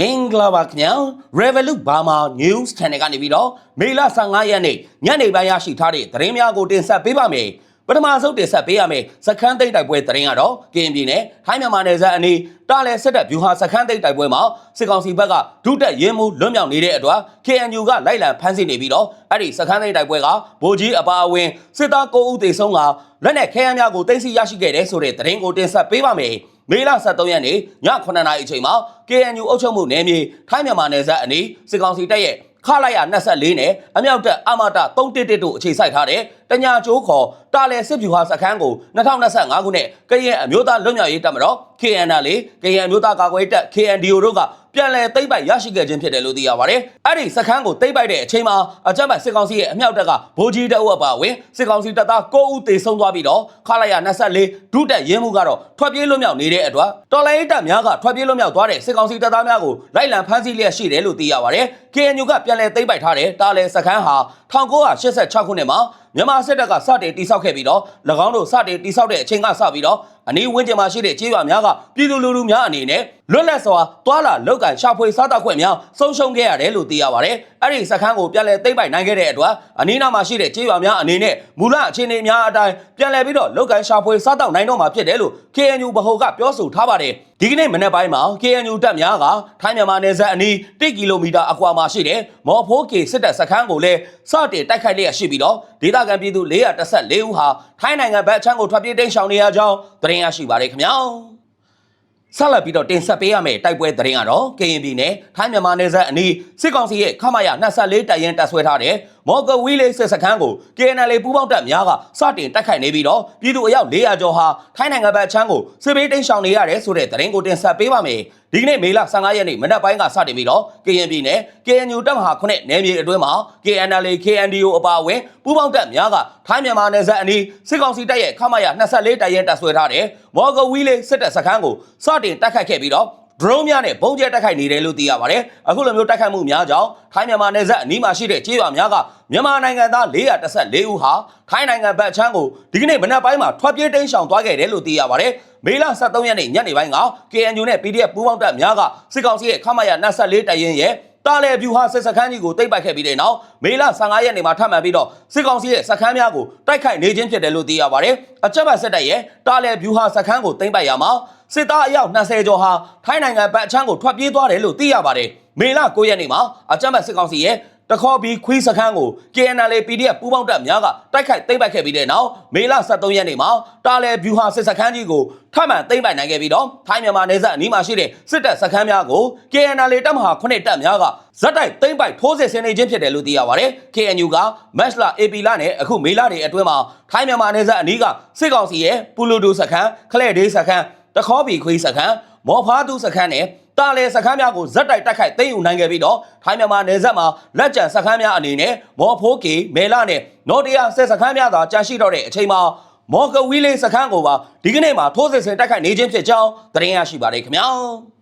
မင်္ဂလာပါခင်ဗျာ Revolut Burma News Channel ကနေပြီးတော့မေလ15ရက်နေ့ညနေပိုင်းရရှိထားတဲ့သတင်းများကိုတင်ဆက်ပေးပါမယ်ပထမဆုံးတင်ဆက်ပေးရမယ်စခန်းသိမ်းတိုက်ပွဲသတင်းကတော့ကရင်ပြည်နယ်ထိုင်းမြန်မာနယ်စပ်အနီးတာလဲစစ်တပ်ဗျူဟာစခန်းသိမ်းတိုက်ပွဲမှာစစ်ကောင်စီဘက်ကဒုတက်ရင်းမှုလွတ်မြောက်နေတဲ့အတွက် KNU ကလိုက်လံဖမ်းဆီးနေပြီးတော့အဲ့ဒီစခန်းသိမ်းတိုက်ပွဲကဗိုလ်ကြီးအပါအဝင်စစ်သား9ဦးသေဆုံးကလက်နက်ခဲယမ်းများကိုတင်စီရရှိခဲ့တဲ့ဆိုတဲ့သတင်းကိုတင်ဆက်ပေးပါမယ် မေလ23ရက်နေ့ည9:00နာရီအချိန်မှာ KNU အုပ်ချုပ်မှုနယ်မြေထိုင်းမြန်မာနယ်စပ်အနီးစစ်ကောင်စီတပ်ရဲ့ခလာရ24နဲ့အမြောက်တပ်အမတာ311တို့အခြေစိုက်ထားတဲ့တညာကျိုးခေါ်တာလဲစစ်ဗျူဟာစခန်းကို2025ခုနှစ်ကရင်အမျိုးသားလွတ်မြောက်ရေးတပ်မတော် KNL ကရင်အမျိုးသားကာကွယ်ရေးတပ် KNDO တို့ကပြန်လည်သိမ်းပိုက်ရရှိခဲ့ခြင်းဖြစ်တယ်လို့သိရပါတယ်။အဲ့ဒီစခန်းကိုသိမ်းပိုက်တဲ့အချိန်မှာအကြမ်းဖက်စစ်ကောင်စီရဲ့အမြောက်တပ်ကဗိုလ်ကြီးတအုပ်အပါအဝင်စစ်ကောင်စီတပ်သား9ဦးသေဆုံးသွားပြီးတော့ခလာရ24ဒုတက်ရင်းမှုကတော့ထွက်ပြေးလွတ်မြောက်နေတဲ့အတွက်တော်လိုင်းတပ်များကထွက်ပြေးလွတ်မြောက်သွားတဲ့စစ်ကောင်စီတပ်သားများကိုလိုက်လံဖမ်းဆီးလျက်ရှိတယ်လို့သိရပါတယ်။ KNU ကပြန်လည်သိမ်းပိုက်ထားတဲ့တာလဲစခန်းဟာ1986ခုနှစ်မှာမြန်မာစစ်တပ်ကစတင်တိစောက်ခဲ့ပြီးတော့၎င်းတို့စတင်တိစောက်တဲ့အချိန်ကစပြီးတော့ အနီးဝန်းကျင်မှာရှိတဲ့ကျေးရွာများကပြည်သူလူထုများအနေနဲ့လွတ်လပ်စွာတွာလာလောက်ကန်ရှာဖွေစားတောက်ခွင့်များဆုံးရှုံးခဲ့ရတယ်လို့သိရပါတယ်။အဲ့ဒီစခန်းကိုပြန်လည်သိမ်းပိုက်နိုင်ခဲ့တဲ့အတွက်အနီးနားမှာရှိတဲ့ကျေးရွာများအနေနဲ့မူလအခြေအနေများအတိုင်းပြန်လည်ပြီးတော့လောက်ကန်ရှာဖွေစားတောက်နိုင်တော့မှာဖြစ်တယ်လို့ KNU ဗဟိုကပြောဆိုထားပါတယ်။ဒီကနေ့မနေ့ပိုင်းမှာ KNU တပ်များကထိုင်းမြန်မာနယ်စပ်အနီး1ကီလိုမီတာအကွာမှာရှိတဲ့မော်ဖိုးကေစစ်တပ်စခန်းကိုလည်းစတင်တိုက်ခိုက်လျက်ရှိပြီးတော့ဒေသခံပြည်သူ414ဦးဟာထိုင်းနိုင်ငံဘက်အချမ်းကိုထွက်ပြေးတိမ်းရှောင်နေရကြောင်းသတင်းရရှိပါတယ်ခင်ဗျာဆက်လက်ပြီးတော့တင်ဆက်ပေးရမယ့်တိုက်ပွဲသတင်းကတော့ကရင်ပြည်နယ်ထိုင်းမြန်မာနယ်စပ်အနီးစစ်ကောင်စီရဲ့ခမရ24တပ်ရင်းတပ်ဆွဲထားတဲ့ မော်ကဝီလေးစစ်စခန်းကို KNL ပူးပေါင်းတပ်များကစတင်တိုက်ခိုက်နေပြီးတော့ပြည်သူအယောက်400ကျော်ဟာထိုင်းနိုင်ငံဘက်အချမ်းကိုစစ်ဘေးတိမ်းရှောင်နေရတယ်ဆိုတဲ့သတင်းကိုတင်ဆက်ပေးပါမယ်ဒီကနေ့မေလ15ရက်နေ့မနက်ပိုင်းကစတင်ပြီးတော့ KN ပြည်နယ် KNU တပ်မဟာ9နယ်မြေအတွင်းမှာ KNL KNDO အပါအဝင်ပူးပေါင်းတပ်များကထိုင်းမြန်မာနယ်စပ်အနီးစစ်ကောင်စီတပ်ရဲ့ခမရ24တပ်ရဲတပ်ဆွဲထားတဲ့မော်ကဝီလေးစစ်တပ်စခန်းကိုစတင်တိုက်ခိုက်ခဲ့ပြီးတော့ drone များနဲ့ပုံကျဲတိုက်ခိုက်နေတယ်လို့သိရပါတယ်။အခုလိုမျိုးတိုက်ခိုက်မှုများကြောင့်ထိုင်းမြန်မာနယ်စပ်အနီးမှာရှိတဲ့ကျေးရွာများကမြန်မာနိုင်ငံသား414ဦးဟာထိုင်းနိုင်ငံဘက်အချမ်းကိုဒီကနေ့မနက်ပိုင်းမှာထွက်ပြေးတိမ်းရှောင်သွားခဲ့တယ်လို့သိရပါတယ်။မေလ23ရက်နေ့ညနေပိုင်းက KNU နဲ့ PDF ပူးပေါင်းတပ်များကစစ်ကောင်စီရဲ့ခမရ24တပ်ရင်းရဲ့တားလေဗျူဟာစစ်စခန်းကြီးကိုတိတ်ပိုက်ခဲ့ပြီးတဲ့နောက်မေလ15ရက်နေ့မှာထပ်မံပြီးတော့စစ်ကောင်စီရဲ့စခန်းများကိုတိုက်ခိုက်နေခြင်းဖြစ်တယ်လို့သိရပါတယ်။အချက်ပတ်စစ်တပ်ရဲ့တားလေဗျူဟာစခန်းကိုတိတ်ပိုက်ရမှာ စစ်သားအယောက်20ကျော်ဟာထိုင်းနိုင်ငံဘက်အချမ်းကိုထွက်ပြေးသွားတယ်လို့သိရပါတယ်။မေလ9ရက်နေ့မှာအကြမ်းဖက်စစ်ကောင်စီရဲ့တခေါ်ပြီးခွေးစခန်းကို KNL PDF ပူးပေါင်းတပ်များကတိုက်ခိုက်သိမ်းပိုက်ခဲ့ပြီးတဲ့နောက်မေလ23ရက်နေ့မှာတာလဲဗျူဟာစစ်စခန်းကြီးကိုထပ်မံသိမ်းပိုက်နိုင်ခဲ့ပြီးတော့ထိုင်းမြန်မာနယ်စပ်အနီးမှာရှိတဲ့စစ်တပ်စခန်းများကို KNL တပ်မဟာ9တပ်များကဇက်တိုက်သိမ်းပိုက်ထိုးစစ်ဆင်နေခြင်းဖြစ်တယ်လို့သိရပါတယ်။ KNU ကမက်စလာ AP လနဲ့အခုမေလတွေအတွင်းမှာထိုင်းမြန်မာနယ်စပ်အနီးကစစ်ကောင်စီရဲ့ပူလူဒူစခန်းခလဲဒေးစခန်း တခေါ်ပြီးခွေးစခန်းမော်ဖားတူစခန်းနဲ့တာလေစခန်းများကိုဇက်တိုက်တိုက်ခိုက်သိမ်းယူနိုင်ခဲ့ပြီးတော့ထိုင်းမြန်မာနယ်စပ်မှာလက်ကျန်စခန်းများအနေနဲ့မော်ဖိုးကေမဲလာနဲ့နော်တယာဆက်စခန်းများသာကြာရှိတော့တဲ့အချိန်မှာမော်ကဝီလေးစခန်းကိုပါဒီကနေ့မှာထိုးစစ်ဆင်တိုက်ခိုက်နေခြင်းဖြစ်ကြောင်းသတင်းရရှိပါတယ်ခင်ဗျာ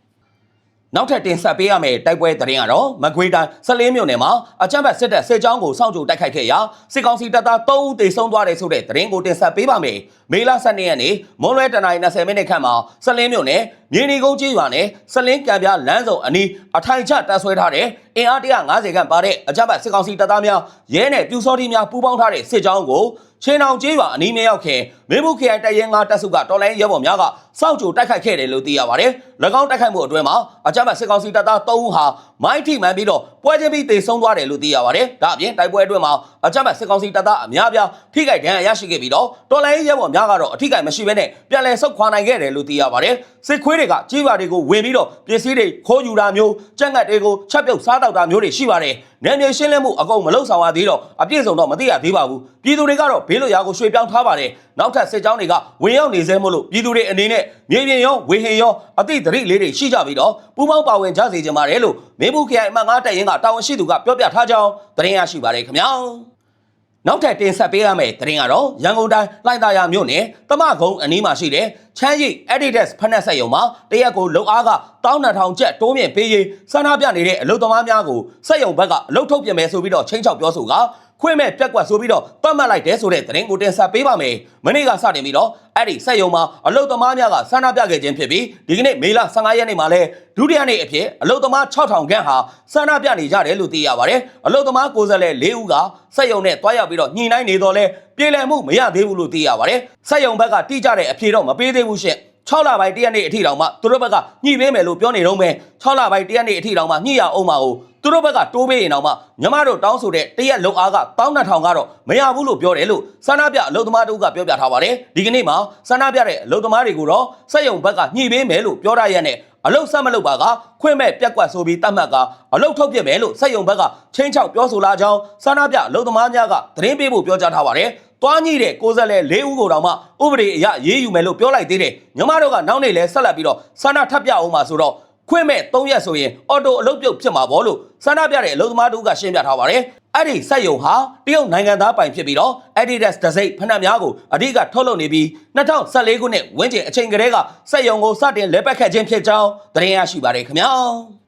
နောက်ထပ်တင်ဆက်ပေးရမယ့်တိုက်ပွဲသတင်းကတော့မကွေးတိုင်းဆလင်းမြို့နယ်မှာအကြမ်းဖက်စစ်တပ်စစ်ကြောင်းကိုစောင့်ကြိုတိုက်ခိုက်ခဲ့ရာစစ်ကောင်စီတပ်သား3ဦးသေဆုံးသွားတယ်ဆိုတဲ့သတင်းကိုတင်ဆက်ပေးပါမယ်။မေလ12ရက်နေ့မွန်လွဲတနင်္လာ20မိနစ်ခန့်မှာဆလင်းမြို့နယ်မြေနီကုန်းကျေးရွာနယ်ဆလင်းကံပြလမ်းစုံအနီးအထိုင်ချတပ်ဆွဲထားတဲ့ အင်အား150ခန့်ပါတဲ့အကြမ်းဖက်စစ်ကောင်စီတပ်သားများရဲနဲ့ပြူစောတိများပူးပေါင်းထားတဲ့စစ်ကြောင်းကိုချင်းအောင်ကျေးရွာအနီးမြေရောက်ခင်မင်းဘူးခရိုင်တရဲငါတပ်စုကတော်လိုင်းရဲဘော်များကစောင့်ကြိုတိုက်ခိုက်ခဲ့တယ်လို့သိရပါတယ်။၎င်းတိုက်ခိုက်မှုအတွင်းမှာအကြမ်းဖက်စစ်ကောင်စီတပ်သား3ဦးဟာမိုင်းထိမှန်ပြီးတော့ ပွဲချင်းပြီးတေဆုံးသွားတယ်လို့သိရပါတယ်။ဒါအပြင်တိုက်ပွဲအတွင်းမှာအကြမ်းဖက်စစ်ကောင်စီတပ်သားအများပြားထိခိုက်ဒဏ်ရာရရှိခဲ့ပြီးတော့တော်လိုင်းရဲဘော်များကတော့အထိခိုက်မရှိဘဲနဲ့ပြန်လည်ဆုတ်ခွာနိုင်ခဲ့တယ်လို့သိရပါတယ်။စစ်ခွေးတွေကကြေးရွာတွေကိုဝင်ပြီးတော့ပစ္စည်းတွေခိုးယူတာမျိုးကြက်ငတ်တွေကိုချက်ပြုတ်စားတောက်တာမျိုးတွေရှိပါတယ်။နယ်မြေရှင်းလင်းမှုအကုန်မလုံဆောင်ရသေးတော့အပြည့်စုံတော့မသိရသေးပါဘူး။ပြည်သူတွေကတော့ဘေးလွတ်ရာကိုရွှေ့ပြောင်းထားပါတယ်။နောက်ထပ်စစ်ကြောင်းတွေကဝင်ရောက်နေသေးမို့လို့ပြည်သူတွေအနေနဲ့မြေပြင်ရောဝေဟင်ရောအသိသတိလေးတွေရှိကြပြီးတော့ပူးပေါင်းပါဝင်ကြစေချင်ပါတယ်လို့မင်းဘူးခရိုင်အမှတ်9တပ်ရင်းကတာဝန်ရှိသူကပြောပြထားကြောင်းသတင်းရရှိပါတယ်ခင်ဗျာ။ နောက်ထပ်တင်ဆက်ပေးရမယ့်သတင်းကတော့ရန်ကုန်တိုင်းလှိုင်သာယာမြို့နယ်တမကုန်းအနီးမှာရှိတဲ့ချမ်းရိပ် Adidas ဖက်နက်ဆက်ယုံမှာတရက်ကိုလုံအားက12000ကျပ်တိုးမြင့်ပေးရေးစန္ဒပြနေတဲ့အလုပ်သမားများကိုစက်ယုံဘက်ကအလုပ်ထုတ်ပြင်မယ်ဆိုပြီးတော့ချင်းချောက်ပြောဆိုက ခွင့်မဲ့ပြက်ကွက်ဆိုပြီးတော့တတ်မှတ်လိုက်တယ်ဆိုတဲ့သတင်းကိုတင်ဆက်ပေးပါမယ်မနေ့ကစတင်ပြီးတော့အဲ့ဒီစက်ယုံမှာအလုတ်သမားများကဆန္ဒပြခဲ့ခြင်းဖြစ်ပြီးဒီကနေ့မေလ15ရက်နေ့မှာလဲဒုတိယနေ့အဖြစ်အလုတ်သမား6000ခန့်ဟာဆန္ဒပြနေကြတယ်လို့သိရပါတယ်အလုတ်သမားကိုယ်စားလှယ်၄ဦးကစက်ယုံနဲ့တွားရောက်ပြီးတော့ညှိနှိုင်းနေတော့လဲပြည်လည်မှုမရသေးဘူးလို့သိရပါတယ်စက်ယုံဘက်ကတိကျတဲ့အဖြေတော့မပေးသေးဘူးရှင့် 6လပိုင်းတရက်နေ့အထိတောင်မှသူတို့ဘက်ကညှိပေးမယ်လို့ပြောနေတော့မယ်6လပိုင်းတရက်နေ့အထိတောင်မှညှိရအောင်ပါကိုသူတို့ဘက်ကတိုးပေးရင်တောင်မှညီမတို့တောင်းဆိုတဲ့တရက်လုံအားက12000ကတော့မရဘူးလို့ပြောတယ်လို့ဆန္ဒပြအလုပ်သမားတို့ကပြောပြထားပါတယ်ဒီကနေ့မှာဆန္ဒပြတဲ့အလုပ်သမားတွေကိုတော့စက်ယုံဘက်ကညှိပေးမယ်လို့ပြောရရက်နဲ့ အလုတ်ဆက်မလုပ်ပါကခွင့်မဲ့ပြက်ကွက်ဆိုပြီးတတ်မှတ်ကအလုတ်ထုတ်ပြမယ်လို့စက်ယုံဘက်ကချင်းချောက်ပြောဆိုလာကြောင်းဆန္ဒပြအလုပ်သမားများကသတင်းပေးဖို့ပြောကြားထားပါတယ်တွားညိတဲ့ကိုယ်စားလှယ်၄ဦးကိုတောင်မှဥပဒေအရရေးယူမယ်လို့ပြောလိုက်သေးတယ်ညီမတို့ကနောက်နေ့လဲဆက်လက်ပြီးတော့ဆန္ဒထပ်ပြအောင်ပါဆိုတော့ ခွင့်မဲ့၃ရက်ဆိုရင်အော်တိုအလုပ်ပြုတ်ဖြစ်မှာပေါ့လို့ဆန္ဒပြတဲ့အလုပ်သမားတို့ကရှင်းပြထားပါတယ်အဲ့ဒီစက်ယုံဟာတရုတ်နိုင်ငံသားပိုင်ဖြစ်ပြီးတော့ Adidas တစိမ့်ဖဏများကိုအဓိကထုတ်လုပ်နေပြီး2014ခုနှစ်ဝန်းကျင်အချိန်ကလေးကစက်ယုံကိုစတင်လက်ပတ်ခတ်ခြင်းဖြစ်ကြောင်းသတင်းရရှိပါတယ်ခင်ဗျာ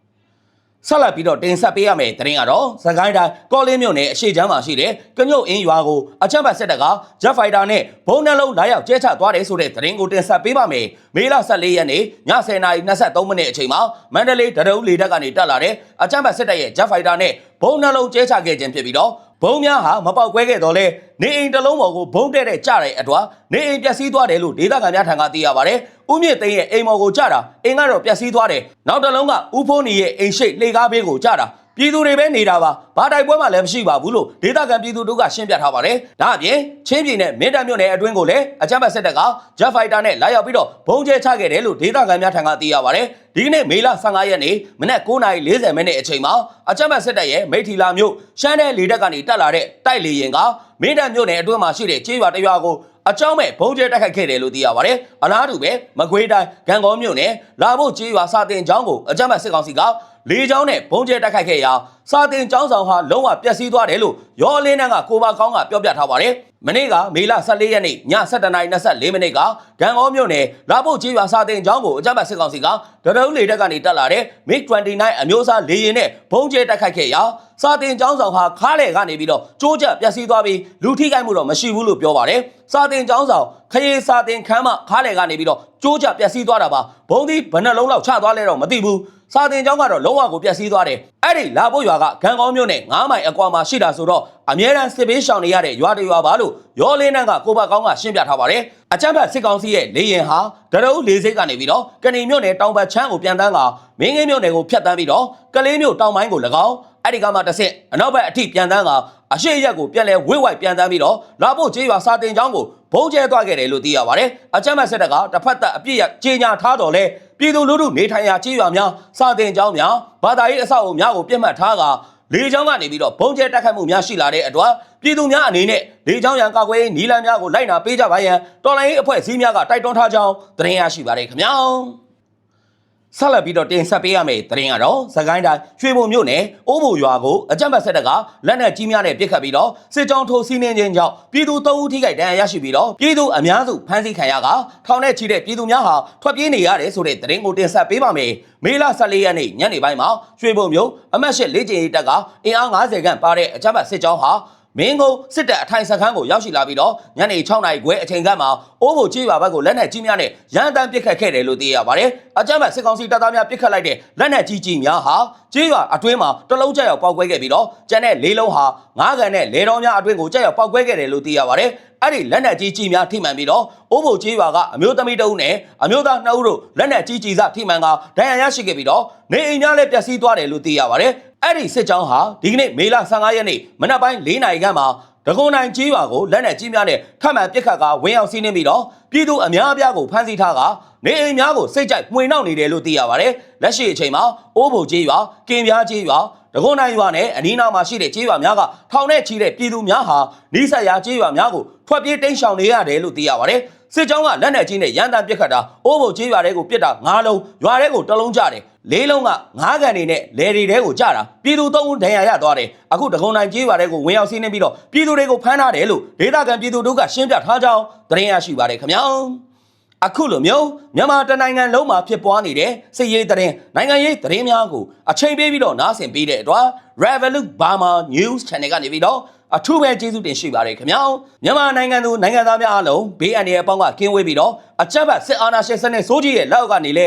ဆက်လက်ပြီးတော့တင်ဆက်ပေးရမယ်သတင်းကတော့စကိုင်းတိုင်းကောလင်းမြို့နယ်အရှိချမ်းမှာရှိတဲ့ကညုတ်အင်းရွာကိုအချမ်းဘတ်စစ်တပ်က Jet Fighter နဲ့ဘုံနှလုံးလာရောက်ကျဲချသွားတယ်ဆိုတဲ့သတင်းကိုတင်ဆက်ပေးပါမယ်မေလ14ရက်နေ့ည10:23မိနစ်အချိန်မှာမန္တလေးတရုတ်လေတပ်ကနေတက်လာတဲ့အချမ်းဘတ်စစ်တပ်ရဲ့ Jet Fighter နဲ့ဘုံနှလုံးကျဲချခဲ့ခြင်းဖြစ်ပြီးတော့ ဘုံများဟာမပေါက်ကွဲခဲ့တော့လဲနေအိမ်တစ်လုံးပေါ်ကိုဘုံတဲ့တဲ့ကြတဲ့အတွက်နေအိမ်ပျက်စီးသွားတယ်လို့ဒေသခံများထံကသိရပါတယ်။ဦးမြင့်သိန်းရဲ့အိမ်ပေါ်ကိုကြတာအိမ်ကတော့ပျက်စီးသွားတယ်။နောက်တစ်လုံးကဦးဖိုးနီရဲ့အိမ်ရှိတ်လှေကားဘေးကိုကြတာ ပြည်သူတွေပဲနေတာပါဘာတိုက်ပွဲမှလည်းမရှိပါဘူးလို့ဒေသခံပြည်သူတို့ကရှင်းပြထားပါတယ်။ဒါအပြင်ချင်းပြည်နယ်မင်းတပ်မြို့နယ်အတွင်းကိုလည်းအကြမ်းဖက်စစ်တပ်က Jet Fighter နဲ့လာရောက်ပြီးတော့ဘုံကျဲချခဲ့တယ်လို့ဒေသခံများထံကသိရပါတယ်။ဒီကနေ့မေလ15ရက်နေ့မနက်9:40မိနစ်အချိန်မှာအကြမ်းဖက်စစ်တပ်ရဲ့မိထီလာမြို့ရှမ်းတဲ့လေတပ်ကနေတက်လာတဲ့တိုက်လေရင်ကမင်းတပ်မြို့နယ်အတွင်းမှာရှိတဲ့ကျေးရွာတစ်ရွာကိုအကြောင်းမဲ့ဘုံကျဲတက်ခတ်ခဲ့တယ်လို့သိရပါတယ်။အလားတူပဲမကွေးတိုင်းဂံကောမြို့နယ်လာဖို့ကျေးရွာစာတင်ကျောင်းကိုအကြမ်းဖက်စစ်ကောင်စီကလေကြောင်းနဲ့ဘုံကျဲတက်ခတ်ခဲ့ရာ စာတင်ကျောင်းဆောင်ဟာလုံးဝပျက်စီးသွားတယ်လို့ရောလင်းနန်းကကိုပါကောင်းကပြောပြထားပါတယ်။မနေ့ကမေလ14ရက်နေ့ည7:24မိနစ်ကဂံကောမြို့နယ်လာဖို့ကျေးရွာစာတင်ကျောင်းကိုအကြမ်းဖက်စစ်ကောင်စီကဒရုန်းလေတပ်ကနေတက်လာတဲ့ MiG-29 အမျိုးအစားလေယာဉ်နဲ့ဘုံကျဲတက်ခတ်ခဲ့ရာစာတင်ကျောင်းဆောင်ဟာခါးလေကနေပြီးတော့ကျိုးကျပျက်စီးသွားပြီးလူထိခိုက်မှုတော့မရှိဘူးလို့ပြောပါတယ်။စာတင်ကျောင်းဆောင်ခရီးစာတင်ခန်းမခါးလေကနေပြီးတော့ကျိုးကျပျက်စီးသွားတာပါ။ဘုံဒီဘယ်နှလုံးလောက်ချသွားလဲတော့မသိဘူး။စာတင်ကျောင်းကတော့လုံးဝကိုပျက်စီးသွားတယ်။အဲ့ဒီလာဖို့ရွာကဂံကောင်းမြို့နယ်9မိုင်အကွာမှာရှိတာဆိုတော့အမြဲတမ်းစစ်ဘေးရှောင်နေရတဲ့ရွာတွေရွာပါလို့ရောလင်းနန်းကကိုဘကောင်းကရှင်းပြထားပါတယ်။အချမ်းဘတ်စစ်ကောင်စီရဲ့လေရင်ဟာဒရုပ်လေးစိတ်ကနေပြီးတော့ကဏီမြို့နယ်တောင်ဘက်ချမ်းကိုပြန်တန်းကမင်းငင်းမြို့နယ်ကိုဖျက်တန်းပြီးတော့ကလေးမြို့တောင်ပိုင်းကို၎င်းအဲ့ဒီကမှတစ်ဆင့်အနောက်ဘက်အထိပြန်တန်းကအရှိရက်ကိုပြန်လဲဝိဝိုက်ပြန်တန်းပြီးတော့လာဖို့ကျေးရွာစာတင်ကျောင်းကိုဘုံကျဲသွားခဲ့တယ်လို့သိရပါတယ်။အချမ်းဘတ်စစ်တပ်ကတစ်ဖက်သက်အပြစ်ရကြီးညာထားတော်လဲ ပြည်သူလူထုနေထိုင်ရာကျေးရွာများစာတင်ကျောင်းများဘာသာရေးအဆောက်အအုံများကိုပြစ်မှတ်ထားကလေကြောင်းကနေပြီးတော့ဘုံကျဲတက်ခတ်မှုများရှိလာတဲ့အတွက်ပြည်သူများအနေနဲ့လေကြောင်းရန်ကာကွယ်ရေးနီလန်းများကိုလိုက်နာပေးကြပါရန်တော်လိုင်းရေးအဖွဲ့အစည်းများကတိုက်တွန်းထားကြောင်းသတင်းရရှိပါတယ်ခင်ဗျာ ဆက်လက်ပြီးတော့တင်ဆက်ပေးရမယ့်သတင်းကတော့စကိုင်းတိုင်းရွှေဘုံမြို့နယ်အိုးဘိုရွာကိုအကြမ်းဖက်ဆက်တပ်ကလက်နက်ကြီးများနဲ့ပစ်ခတ်ပြီးတော့စစ်ကြောင်းထိုးစီးနှင်းခြင်းကြောင့်ပြည်သူ၃ဦးထိခိုက်ဒဏ်ရာရရှိပြီးတော့ပြည်သူအများစုဖမ်းဆီးခံရကထောင်ထဲချီတဲ့ပြည်သူများဟာထွက်ပြေးနေရတယ်ဆိုတဲ့သတင်းကိုတင်ဆက်ပေးပါမယ်။မေလ14ရက်နေ့ညနေပိုင်းမှာရွှေဘုံမြို့အမတ်ရှစ်လေ့ကျင့်ရေးတပ်ကအင်အား90ခန့်ပါတဲ့အကြမ်းဖက်စစ်ကြောင်းဟာ မင်းကုန်းစစ်တပ်အထိုင်စခန်းကိုရောက်ရှိလာပြီးတော့ညနေ6နာရီခွဲအချိန်ခန့်မှာအိုးဘိုကြေးရွာဘက်ကိုလက်နက်ကြီးများနဲ့ရန်တမ်းပစ်ခတ်ခဲ့တယ်လို့သိရပါတယ်။အကြမ်းဖက်စစ်ကောင်စီတပ်သားများပစ်ခတ်လိုက်တဲ့လက်နက်ကြီးကြီးများဟာကြေးရွာအတွင်းမှာတလုံးကျရောက်ပောက်ကွဲခဲ့ပြီးတော့ကျန်တဲ့လေးလုံးဟာငါးကန်နဲ့လေတော်များအတွင်းကိုကျရောက်ပောက်ကွဲခဲ့တယ်လို့သိရပါတယ်။အဲ့ဒီလက်နက်ကြီးကြီးများထိမှန်ပြီးတော့အိုးဘိုကြေးရွာကအမျိုးသမီးတအုပ်နဲ့အမျိုးသားနှစ်ဦးတို့လက်နက်ကြီးကြီးစထိမှန်ကဒဏ်ရာရရှိခဲ့ပြီးတော့နေအိမ်များလည်းပျက်စီးသွားတယ်လို့သိရပါတယ်။ အဲ့ဒီစစ်ကြောင်းဟာဒီကနေ့မေလ15ရက်နေ့မနက်ပိုင်း၄နာရီခန့်မှာဒဂုံနိုင်ကြီးရွာကိုလက်နက်ကြီးများနဲ့ထပ်မံပစ်ခတ်ကဝင်ရောက်စီးနှင်းပြီးတော့ပြည်သူအများအပြားကိုဖမ်းဆီးထားကနေအိမ်များကိုစိတ်ကြိုက်မှွေနှောက်နေတယ်လို့သိရပါတယ်။လက်ရှိအချိန်မှာအိုးဘိုကြီးရွာကင်ပြားကြီးရွာဒဂုံနိုင်ရွာနဲ့အနီးနားမှာရှိတဲ့ကြီးရွာများကထောင်နဲ့ချီတဲ့ပြည်သူများဟာနီးစပ်ရာကြီးရွာများကိုထွက်ပြေးတိမ်းရှောင်နေရတယ်လို့သိရပါတယ်။စစ်ကြောင်းကလက်နက်ကြီးနဲ့ရန်တမ်းပစ်ခတ်တာအိုးဘိုကြီးရွာတွေကိုပစ်တာ၅လုံးရွာတွေကိုတစ်လုံးကြတယ် လေးလုံးကငါးကန်နေနဲ့လေတွေတဲကိုကြတာပြည်သူသုံးဦးဒဏ်ရာရသွားတယ်အခုတကုံတိုင်းကြေးပါတဲ့ကိုဝင်ရောက်စီးနှင်းပြီးတော့ပြည်သူတွေကိုဖမ်းထားတယ်လို့ဒေသခံပြည်သူတို့ကရှင်းပြထားကြောင်းသတင်းရရှိပါတယ်ခင်ဗျာအခုလိုမျိုးမြန်မာတနိုင်ငံလုံးမှာဖြစ်ပွားနေတဲ့စစ်ရေးသတင်းနိုင်ငံရေးသတင်းများကိုအချိန်ပေးပြီးတော့နားဆင်ပေးတဲ့အတွက် Revolut Burma News Channel ကနေပြီးတော့အထူးပဲကျေးဇူးတင်ရှိပါတယ်ခင်ဗျာမြန်မာနိုင်ငံသူနိုင်ငံသားများအားလုံးဘေးအန္တရာယ်အပေါင်းကကင်းဝေးပြီးတော့အကြမ်းဖက်စစ်အာဏာရှင်စနစ်စိုးကြီးရဲ့လက်အောက်ကနေလဲ